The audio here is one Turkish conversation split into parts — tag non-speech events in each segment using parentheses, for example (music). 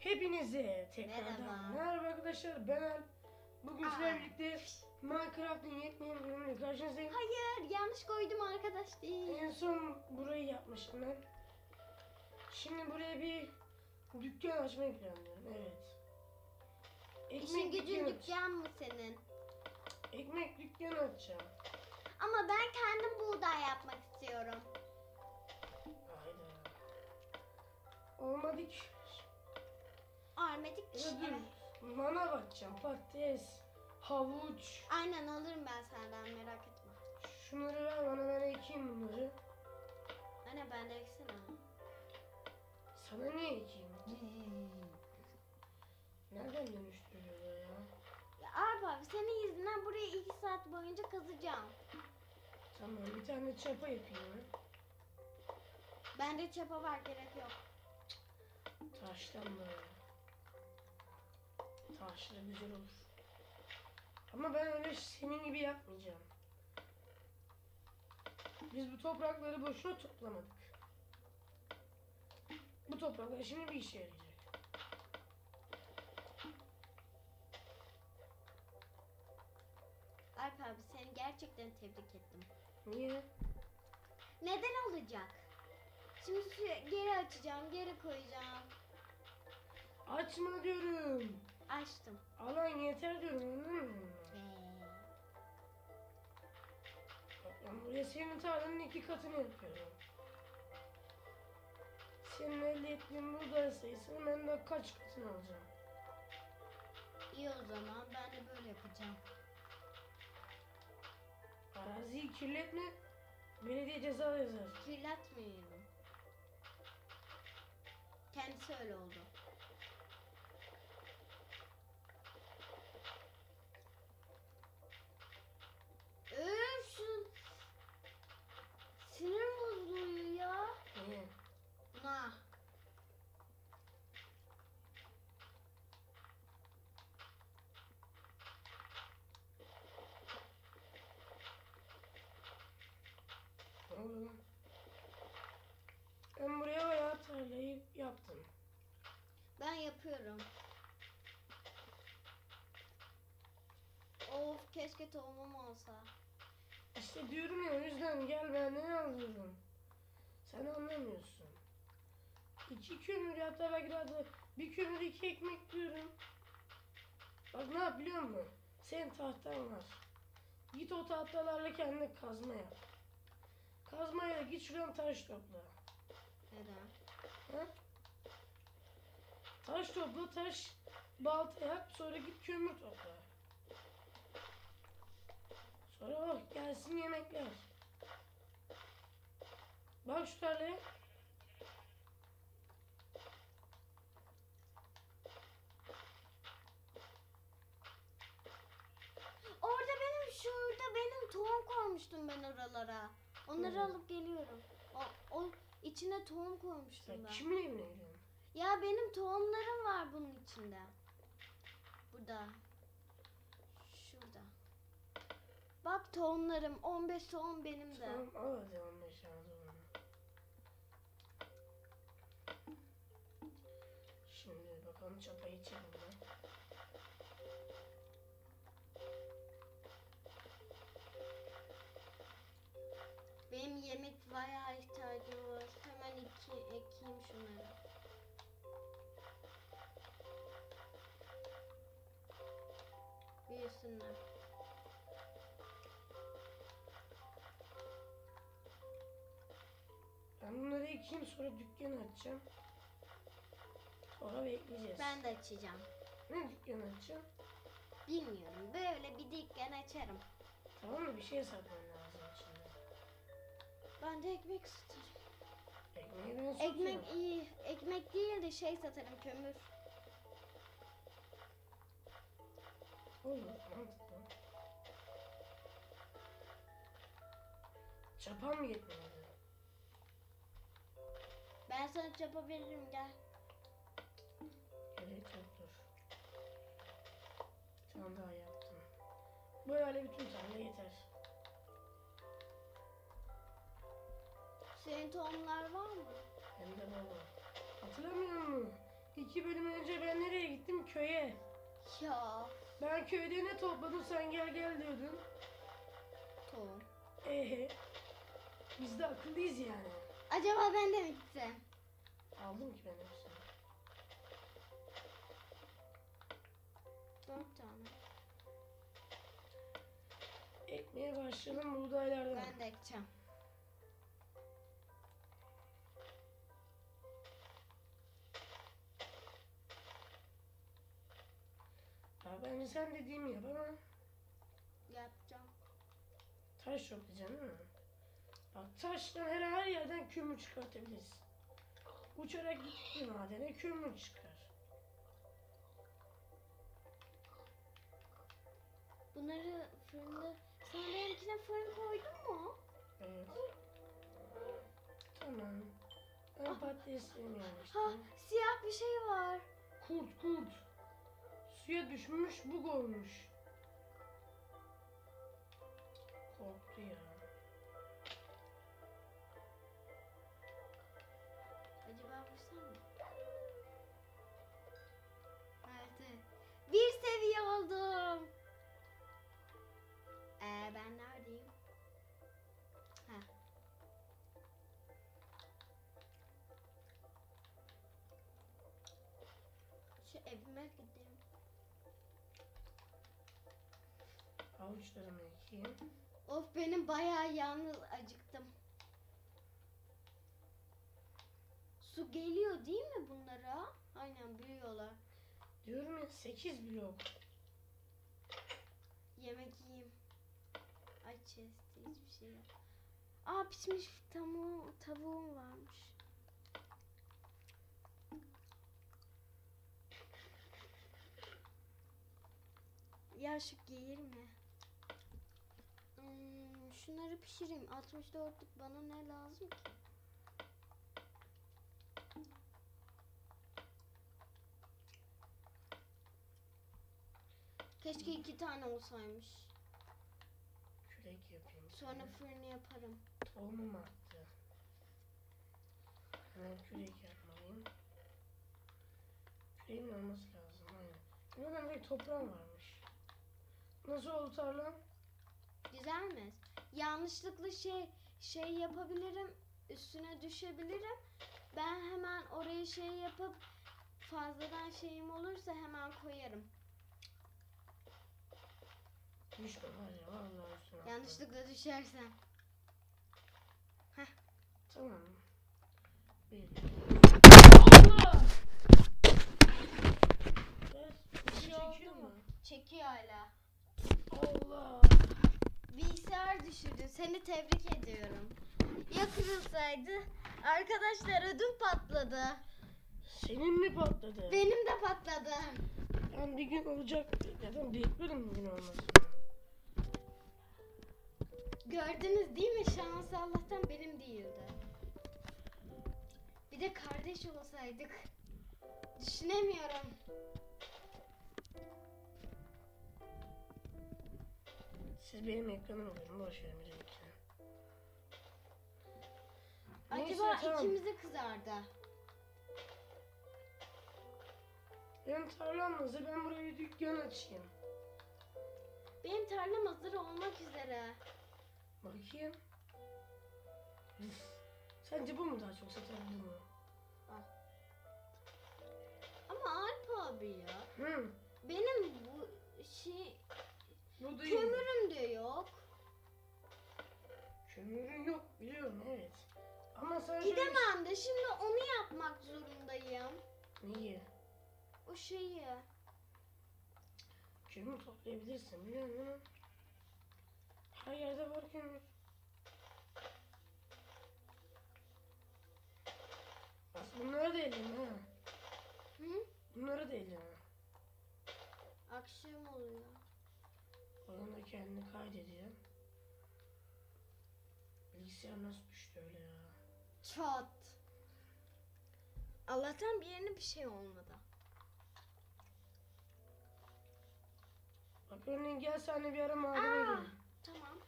Hepinize tekrardan Merhaba. merhaba arkadaşlar ben Alp. Bugün sizlerle birlikte Minecraft'ın yepyeni bölümüyle karşınızdayım. Hayır yanlış koydum arkadaş değil. En son burayı yapmıştım ben. Şimdi buraya bir dükkan açmayı planlıyorum. Evet. İşin gücün dükkanı- dükkan mı senin? Ekmek dükkanı açacağım. Ama ben kendim buğday yapmak istiyorum. Hayda. Olmadı ki. Armedik Ya dur. Manav açacağım. Patates, havuç. Aynen alırım ben senden merak etme. Şunları ver bana ben ekeyim bunları. Anne ben de eksene. Sana ne ekeyim? Nereden dönüştürüyorlar ya? Ya Arp abi senin yüzünden burayı iki saat boyunca kazacağım. Tamam bir tane çapa yapayım ben. Bende çapa var gerek yok. Taştan böyle. Taşla güzel olur. Ama ben öyle senin gibi yapmayacağım. Biz bu toprakları boşuna toplamadık. Bu topraklar şimdi bir işe yarayacak. Alp abi seni gerçekten tebrik ettim. Niye? Neden olacak? Şimdi su- geri açacağım, geri koyacağım. Açma diyorum. Açtım. Alan yeter diyorum? Ee, ben buraya senin tarlanın iki katını yapıyorum. Senin elde ettiğin buğday sayısını ben de kaç katını alacağım? İyi o zaman ben de böyle yapacağım. Araziyi kirletme, belediye ceza yazar. Kirletmeyelim. Kendisi öyle oldu. Öf şu sinir bozuluyor ya. Niye? Buna. Lan? Ben buraya bayağı tarlayı yaptım. Ben yapıyorum. Of keşke tohumum olsa. İşte diyorum ya o yüzden gel benden alıyorum. Sen anlamıyorsun. İki kömür hatta belki daha da bir kömür iki ekmek diyorum. Bak ne yap biliyor musun? Senin tahtan var. Git o tahtalarla kendine kazma yap. Kazmayla git şuradan taş topla. Neden? Ha? Taş topla, taş balta yap, sonra git kömür topla. Sonra bak gelsin yemekler. Bak şu tarlaya. Orada benim şurada benim tohum koymuştum ben oralara. Onları Hı. alıp geliyorum. O, o içine tohum koymuştum ben. kimin evine gidiyorsun? Ya benim tohumlarım var bunun içinde. Burada. Şurada. Bak tohumlarım 15 tohum benim de. Tamam al hadi 15 tane. Şimdi bakalım çapayı çek Benim yemek bayağı ihtiyacım var. Hemen iki ekeyim şunları. Büyüsünler. Ben bunları ekeyim sonra dükkanı açacağım. Sonra bekleyeceğiz. Ben de açacağım. Ne dükkanı açacağım? Bilmiyorum. Böyle bir dükkan açarım. Tamam mı? Bir şey içinde. Ben de ekmek satarım. Ekmeği. Ekmek iyi. Ekmek değil de şey satarım kömür. Olur mantıklı. Çapan mı yetmedi? Ben sana çapa veririm gel. Gerek yok dur. Bir tane daha yaptım. Böyle bütün tane yeter. Senin tohumlar var mı? Hem de baba. Hatırlamıyor musun? İki bölüm önce köye. Ya. Ben köyde ne topladım sen gel gel diyordun. Tohum. Ehe. Biz de akıllıyız yani. Acaba ben de mi gitsem? Aldım ki ben hepsini. Dört tane. Ekmeye başlayalım buğdaylardan. Ben de ekeceğim. Sen dediğimi yap ama Yapacağım. taş toplayacaksın değil mi? Bak taştan her, her yerden kömür çıkartabiliriz. Uçarak gittiğin madene kömür çıkar. Bunları fırında... Sen benimkine fırın koydun mu? Evet. Tamam. Ben patateslerimi Ha yerleştireyim. siyah bir şey var. Kurt kurt. Suya düşmüş bug olmuş. Korktu ya. Acaba vursam mı? Evet, evet. Bir seviye oldum. Ee, ben neredeyim? Ha. Şu evime gideyim. Avuçlarımı ekeyim. Of benim bayağı yalnız acıktım. Su geliyor değil mi bunlara? Aynen büyüyorlar. Diyorum ya 8 blok. Yemek yiyeyim. Chest'te hiçbir şey yok. Aa pişmiş tavuğum, tavuğum varmış. Ya şu gelir mi? Şunları pişireyim. 64'lük bana ne lazım ki? Keşke iki tane olsaymış. Kürek yapayım. Sonra fırını yaparım. Tohumum attı. Hemen kürek yapmalıyım. Küreğimin olması lazım. Aynen. Neden bir toprağım varmış. Nasıl oldu tarlam? Güzel mi? Yanlışlıkla şey şey yapabilirim. Üstüne düşebilirim. Ben hemen oraya şey yapıp fazladan şeyim olursa hemen koyarım. Düşme ya vallahi. Yanlışlıkla düşersem. Tamam. Bir. Allah! Şey oldu çekiyor mu? Çekiyor hala. Allah! Bilgisayar düşürdün. Seni tebrik ediyorum. Ya kırılsaydı? Arkadaşlar ödüm patladı. Senin mi patladı? Benim de patladı. Ben bir gün olacak. Zaten bekliyorum bir gün olmasını. Gördünüz değil mi? Şans Allah'tan benim değildi. Bir de kardeş olsaydık. Düşünemiyorum. Siz benim ekranıma görün. Boş verin bir dakika. Neyse, Acaba tamam. ikimizi kızardı. Benim tarlam hazır. Ben buraya bir dükkan açayım. Benim tarlam hazır olmak üzere. Bakayım. Sence bu mu daha çok satar bu mu? Ama Alp abi ya. Hı. Benim bu şey Kömürüm de yok. Kömürün yok biliyorum evet. Ama şöyle... Gidemem de şimdi onu yapmak zorundayım. Neyi? O şeyi. Kömür toplayabilirsin biliyor musun? Her yerde var kömür. Bak bunları da elleme ha. Hı? Bunları da elleme. Akşam oluyor. Da kendini kaydediyor. Bilgisayar nasıl düştü öyle ya? Çat. Allah'tan bir yerine bir şey olmadı. Bak örneğin gel seninle bir ara madene Aa! gidelim. Tamam.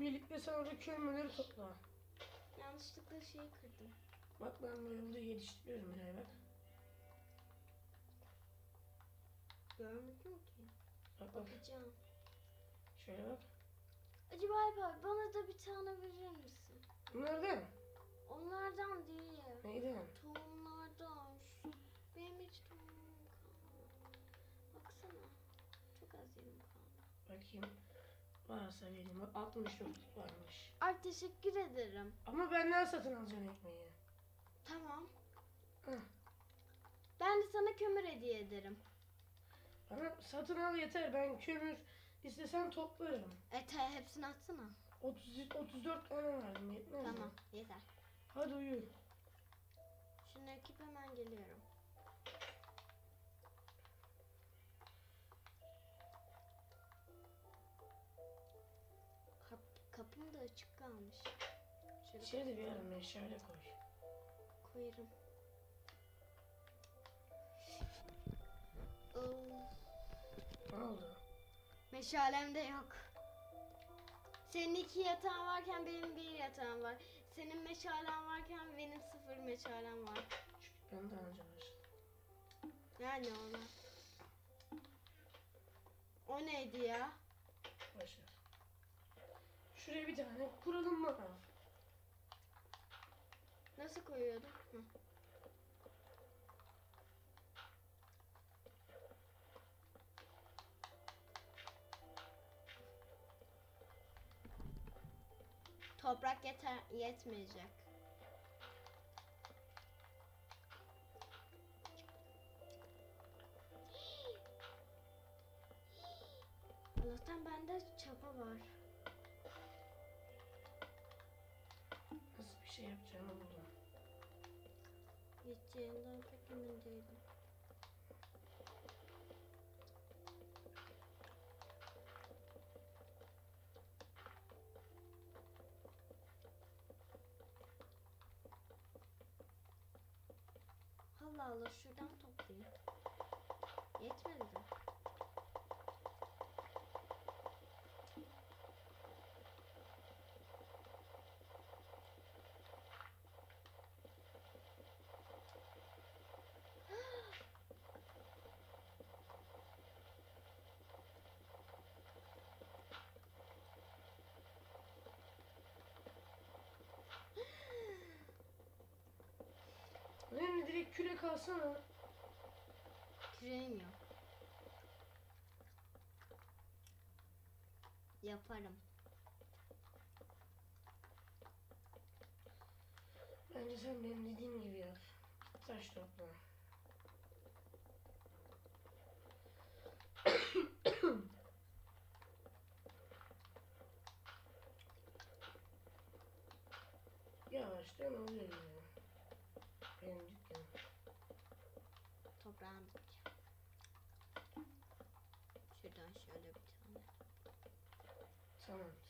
Birlikte sen orada kömürleri topla. Yanlışlıkla şeyi kırdım. Bak ben bu yolda yetiştiriyorum Miray bak. Görmedim ki. Bak bak. Bakacağım. Şöyle bak. Acaba Alper bana da bir tane verir misin? Bunlardan. Onlardan değil. Neyden? Tohumlardan. Şu, benim hiç tohumum kalmadı. Baksana. Çok az yerim kaldı. Bakayım. Varsa vereyim. Bak 64 varmış. Ay teşekkür ederim. Ama benden satın alacaksın ekmeği. Tamam. Heh. Ben de sana kömür hediye ederim. Bana satın al yeter. Ben kömür istesem toplarım. E te, hepsini atsana. 30, 34 tane verdim. Yetmez mi? Tamam yeter. Hadi uyu. Şunu ekip hemen geliyorum. Kap, kapım da açık kalmış. Şöyle İçeri bir ara meşale koy. koyarım. Ne oldu? Meşalem de yok. Senin iki yatağın varken benim bir yatağım var. Senin meşalen varken benim sıfır meşalem var. Çünkü ben önce başladım. Yani ona. O neydi ya? Başlar. Şuraya bir tane kuralım mı? Nasıl koyuyordum? Hı. Toprak yeter yetmeyecek. Allah'tan bende çapa var. Nasıl bir şey yapacağımı buldum. Yeteceğinden pek emin değilim. Allah şuradan toplayayım. Yetmedi de. Direkt kürek alsana. Küreğim yok. Yaparım. Bence sen benim dediğim gibi yap. Taş topla. (coughs) Yavaştan oluyor yani. Benim dükkanım. Toprağını dikeceğim. Şuradan şöyle bir tane. Tamamdır.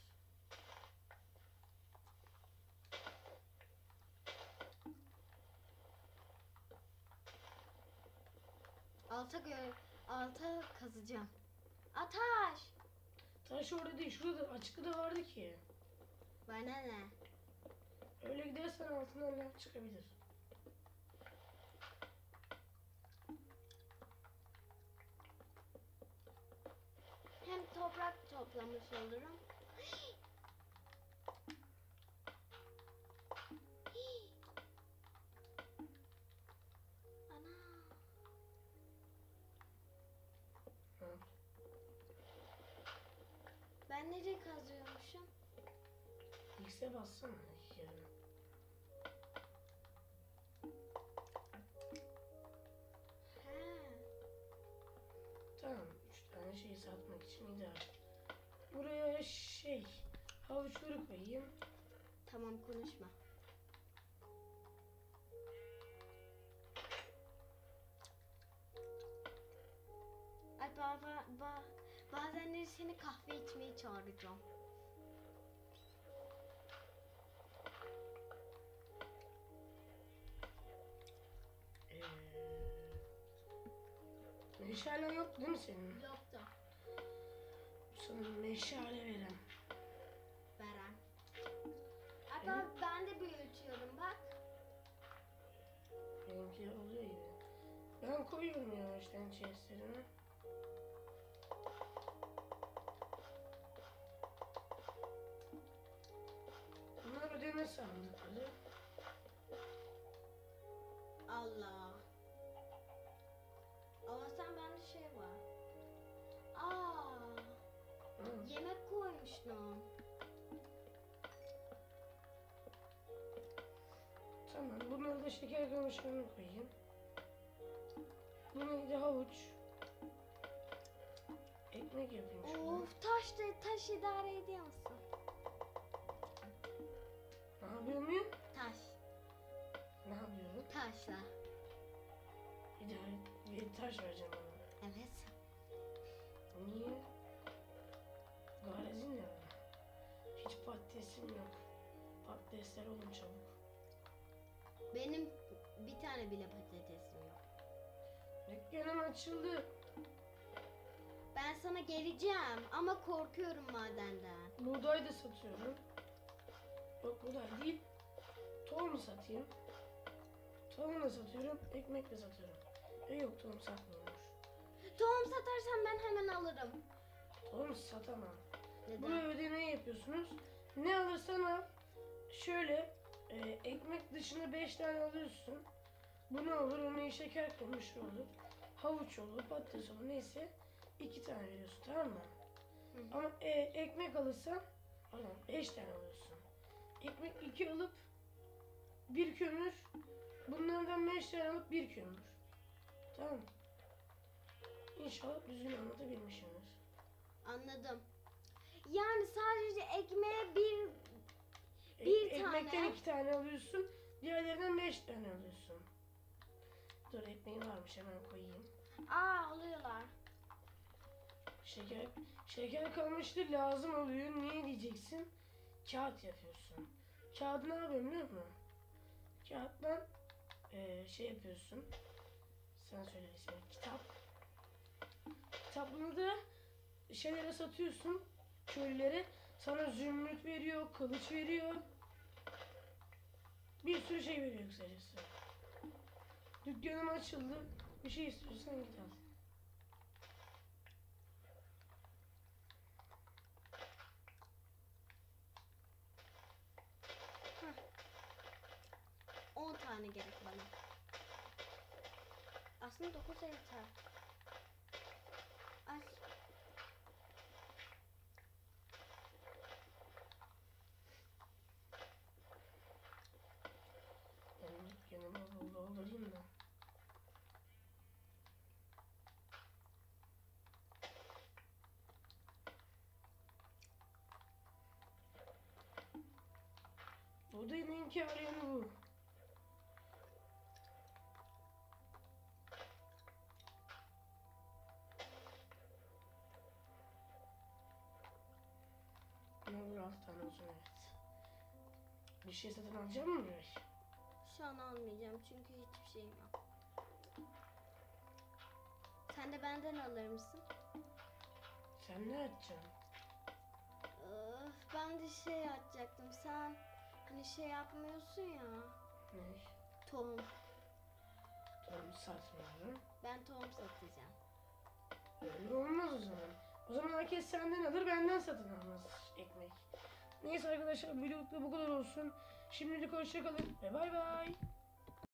Alta gö alta kazacağım. Ataş. Taş orada değil, şurada açıkta da vardı ki. Bana ne? Öyle gidersen altından laf çıkabilir. Hem toprak toplamış olurum. Ben nereye kazıyormuşum? X'e bassana şey, havuçları koyayım. Tamam konuşma. Ay ba, ba, ba, bazenleri seni kahve içmeye çağıracağım. Ee, meşalen yok değil mi senin? Yoktu. Sana meşale Benimki oluyor gibi. Ben koyuyorum yavaştan chestlerime. Bunlar ödeme sandıkları. Allah. Allah'tan bende şey var. Aa, Hı. yemek koymuştum. Tamam, bunları da şeker kamışlarına koyayım. Bu neydi? Havuç. Ekmek yapayım şurada. Of taş da taş idare ediyor musun? Ne yapıyor muyum? Taş. Ne yapıyorum? Taşla. İdare bir taş vereceğim bana. Evet. Niye? Garezin var? Hiç patatesim yok. Patatesler olun çabuk. Benim bir tane bile patatesim yok. Dükkanım açıldı. Ben sana geleceğim ama korkuyorum madenden. Buğday da satıyorum. Yok buğday değil. Tohum satayım. Tohum da satıyorum. Ekmek de satıyorum. E yok tohum satmıyormuş. Tohum satarsan ben hemen alırım. Tohum satamam. Neden? Buraya ödemeyi yapıyorsunuz. Ne alırsan al. Şöyle e, ekmek dışında 5 tane alıyorsun. Bu ne olur? Örneğin şeker kamışı olur. Havuç olur, patates olur neyse. 2 tane veriyorsun tamam mı? Hı. Ama e, ekmek alırsan pardon 5 tane alıyorsun. Ekmek 2 alıp bir kömür. Bunlardan 5 tane alıp bir kömür. Tamam mı? İnşallah düzgün anlatabilmişimdir. Anladım. Yani sadece ekmeğe bir E- Bir ekmekten tane. iki tane alıyorsun. Diğerlerinden beş tane alıyorsun. Dur ekmeğim varmış hemen koyayım. aa alıyorlar. Şeker şeker kalmıştı lazım oluyor. Niye diyeceksin? Kağıt yapıyorsun. Kağıdı ne yapıyorum biliyor musun? Kağıttan eee, şey yapıyorsun. Sen söyle ismini. Kitap. Kitabını da şeylere satıyorsun. Köylülere. Sana zümrüt veriyor, kılıç veriyor. Bir sürü şey veriyor kısacası. Dükkanım açıldı. Bir şey istiyorsan git al. Heh. 10 tane gerek bana. Aslında 9 yeter. Ay. Benim dükkanıma bul doldurayım da. Bu. Ne olur haftan olsun evet. Bir şey satın alacağım mı Miray? Şu an almayacağım çünkü hiçbir şeyim yok. Sen de benden alır mısın? Sen ne açacaksın? Öf, ben de şey atacaktım. Sen hani şey yapmıyorsun ya. Ne? Tohum. Tohum satmıyorum. Ben tohum satacağım. Öyle olmaz o zaman. O zaman herkes senden alır benden satın almaz ekmek. Neyse arkadaşlar videoluk da bu kadar olsun. Şimdilik hoşçakalın ve bay bay.